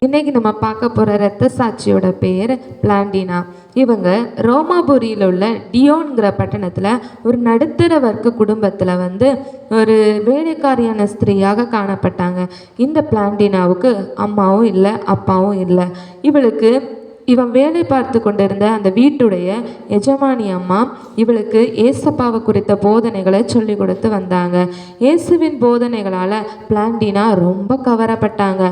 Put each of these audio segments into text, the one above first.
இன்னைக்கு நம்ம பார்க்க போகிற இரத்த சாட்சியோட பேர் பிளாண்டினா. இவங்க ரோமாபுரியில் உள்ள டியோன்கிற பட்டணத்தில் ஒரு நடுத்தர வர்க்க குடும்பத்தில் வந்து ஒரு வேலைக்காரியான ஸ்திரீயாக காணப்பட்டாங்க. இந்த பிளாண்டினாவுக்கு அம்மாவும் இல்லை அப்பாவும் இல்லை. இவளுக்கு இவன் வேலை பார்த்து கொண்டிருந்த அந்த வீட்டுடைய எஜமானி அம்மா இவளுக்கு ஏசப்பாவை குறித்த போதனைகளை சொல்லி கொடுத்து வந்தாங்க. இயேசுவின் போதனைகளால் பிளாண்டினா ரொம்ப கவரப்பட்டாங்க.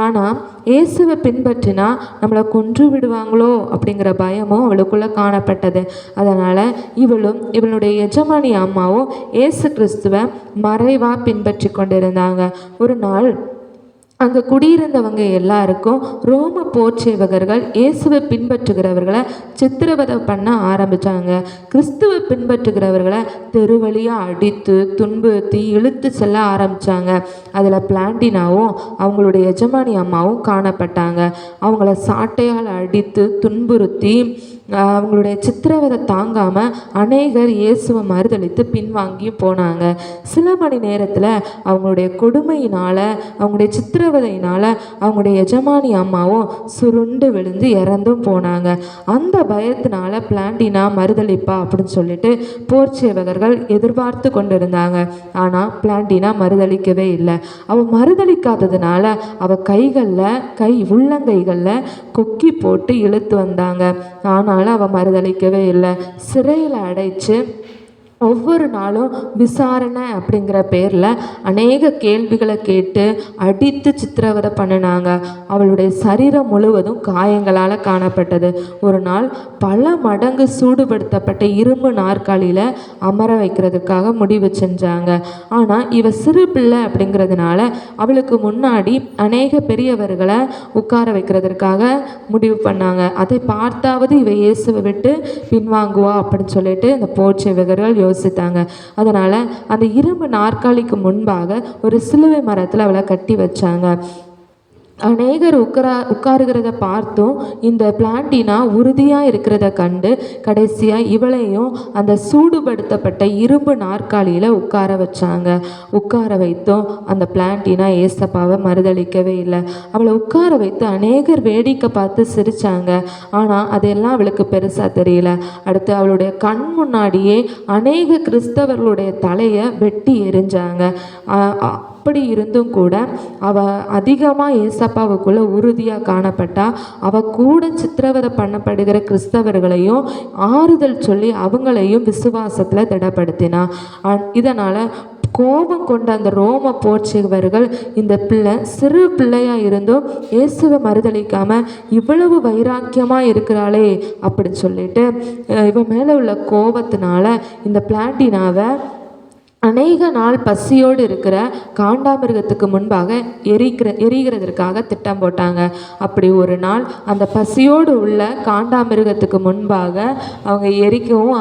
ஆனால் இயேசுவை பின்பற்றினா நம்மளை கொன்று விடுவாங்களோ அப்படிங்கிற பயமும் அவளுக்குள்ளே காணப்பட்டது. அதனால் இவளும் இவளுடைய எஜமானி அம்மாவும் இயேசு கிறிஸ்துவை மறைவாக பின்பற்றி கொண்டிருந்தாங்க. ஒரு நாள் அங்கே குடியிருந்தவங்க எல்லாருக்கும் ரோம போர்ச்சேவகர்கள் இயேசுவை பின்பற்றுகிறவர்களை சித்திரவதை பண்ண ஆரம்பித்தாங்க கிறிஸ்துவை பின்பற்றுகிறவர்களை தெருவழியாக அடித்து துன்புறுத்தி இழுத்து செல்ல ஆரம்பித்தாங்க அதில் பிளாண்டினாவும் அவங்களுடைய எஜமானி அம்மாவும் காணப்பட்டாங்க. அவங்கள சாட்டையால் அடித்து துன்புறுத்தி அவங்களுடைய சித்திரவதை தாங்காமல் அநேகர் இயேசுவை மறுதளித்து பின்வாங்கி போனாங்க. சில மணி நேரத்தில் அவங்களுடைய கொடுமையினால் அவங்களுடைய சித்திரவதையினால் அவங்களுடைய எஜமானி அம்மாவும் சுருண்டு விழுந்து இறந்தும் போனாங்க. அந்த பயத்தினால பிளாண்டினா மறுதளிப்பா அப்படின்னு சொல்லிட்டு போர் சேவகர்கள் எதிர்பார்த்து கொண்டிருந்தாங்க. ஆனால் பிளாண்டினா மறுதளிக்கவே இல்லை. அவள் மறுதளிக்காததுனால அவள் கைகளில் கை உள்ளங்கைகளில் கொக்கி போட்டு இழுத்து வந்தாங்க. ஆனாலும் அவள் மறுதளிக்கவே இல்லை. சிறையில் அடைச்சு ஒவ்வொரு நாளும் விசாரணை அப்படிங்கிற பேரில் அநேக கேள்விகளை கேட்டு அடித்து சித்திரவதை பண்ணினாங்க. அவளுடைய சரீரம் முழுவதும் காயங்களால் காணப்பட்டது. ஒரு நாள் பல மடங்கு சூடுபடுத்தப்பட்ட இரும்பு நாற்காலியில் அமர வைக்கிறதுக்காக முடிவு செஞ்சாங்க. ஆனால் இவ சிறு பிள்ளை அப்படிங்கிறதுனால அவளுக்கு முன்னாடி அநேக பெரியவர்களை உட்கார வைக்கிறதுக்காக முடிவு பண்ணாங்க. அதை பார்த்தாவது இவ இயேசுவை விட்டு பின்வாங்குவா அப்படின்னு சொல்லிட்டு இந்த போர்ச்சேவகர்கள் யோசித்தாங்க. அதனால் அந்த இரும்பு நாற்காலிக்கு முன்பாக ஒரு சிலுவை மரத்தில் அவளை கட்டி வச்சாங்க. அநேகர் உட்காரா உட்காருகிறத பார்த்தும் இந்த பிளான்டினா உறுதியாக இருக்கிறத கண்டு கடைசியாக இவளையும் அந்த சூடுபடுத்தப்பட்ட இரும்பு நாற்காலியில் உட்கார வச்சாங்க. உட்கார வைத்தும் அந்த பிளான்டினா ஏசப்பாவை மறுதளிக்கவே இல்லை. அவளை உட்கார வைத்து அநேகர் வேடிக்கை பார்த்து சிரிச்சாங்க. ஆனால் அதெல்லாம் அவளுக்கு பெருசாக தெரியல. அடுத்து அவளுடைய கண் முன்னாடியே அநேக கிறிஸ்தவர்களுடைய தலையை வெட்டி எரிஞ்சாங்க. அப்படி இருந்தும் கூட அவ அதிகமாக ஏசப்பாவுக்குள்ள உறுதியாக காணப்பட்டா. அவ கூட சித்திரவதை பண்ணப்படுகிற கிறிஸ்தவர்களையும் ஆறுதல் சொல்லி அவங்களையும் விசுவாசத்தில் திடப்படுத்தினா. இதனால் கோபம் கொண்ட அந்த ரோம போர்ச்சுகவர்கள் இந்த பிள்ளை சிறு பிள்ளையாக இருந்தும் இயேசுவை மறுதளிக்காம இவ்வளவு வைராக்கியமாக இருக்கிறாளே அப்படின்னு சொல்லிட்டு இவன் மேலே உள்ள கோபத்தினால இந்த பிளாட்டினாவை அநேக நாள் பசியோடு இருக்கிற காண்டாமிருகத்துக்கு முன்பாக எரிக்கிற எரிகிறதற்காக திட்டம் போட்டாங்க. அப்படி ஒரு நாள் அந்த பசியோடு உள்ள காண்டாமிருகத்துக்கு முன்பாக அவங்க எரிக்கவும்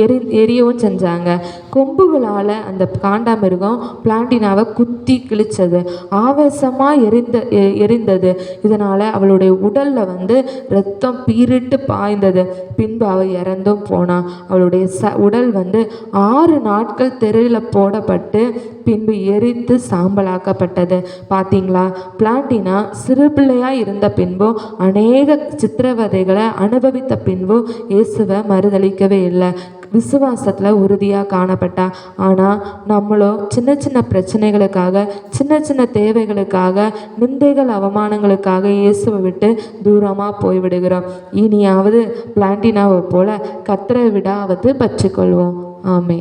எரி எரியவும் செஞ்சாங்க. கொம்புகளால் அந்த காண்டாமிருகம் பிளாண்டினாவை குத்தி கிழிச்சது. ஆவேசமாக எரிந்த எரிந்தது. இதனால் அவளுடைய உடலில் வந்து ரத்தம் பீரிட்டு பாய்ந்தது. பின்பு அவள் இறந்தும் போனான் அவளுடைய ச உடல் வந்து ஆறு நாட்கள் தெருவில் போடப்பட்டு பின்பு எரித்து சாம்பலாக்கப்பட்டது. பார்த்தீங்களா பிளாட்டினா சிறு பிள்ளையாக இருந்த பின்போ அநேக சித்திரவதைகளை அனுபவித்த பின்போ இயேசுவை மறுதளிக்கவே இல்லை. விசுவாசத்தில் உறுதியாக காணப்பட்டா. ஆனால் நம்மளும் சின்ன சின்ன பிரச்சனைகளுக்காக சின்ன சின்ன தேவைகளுக்காக நிந்தைகள் அவமானங்களுக்காக இயேசுவை விட்டு தூரமாக போய்விடுகிறோம். இனியாவது பிளாண்டினாவை போல கத்தரை விடாவது பற்றிக்கொள்வோம். ஆமே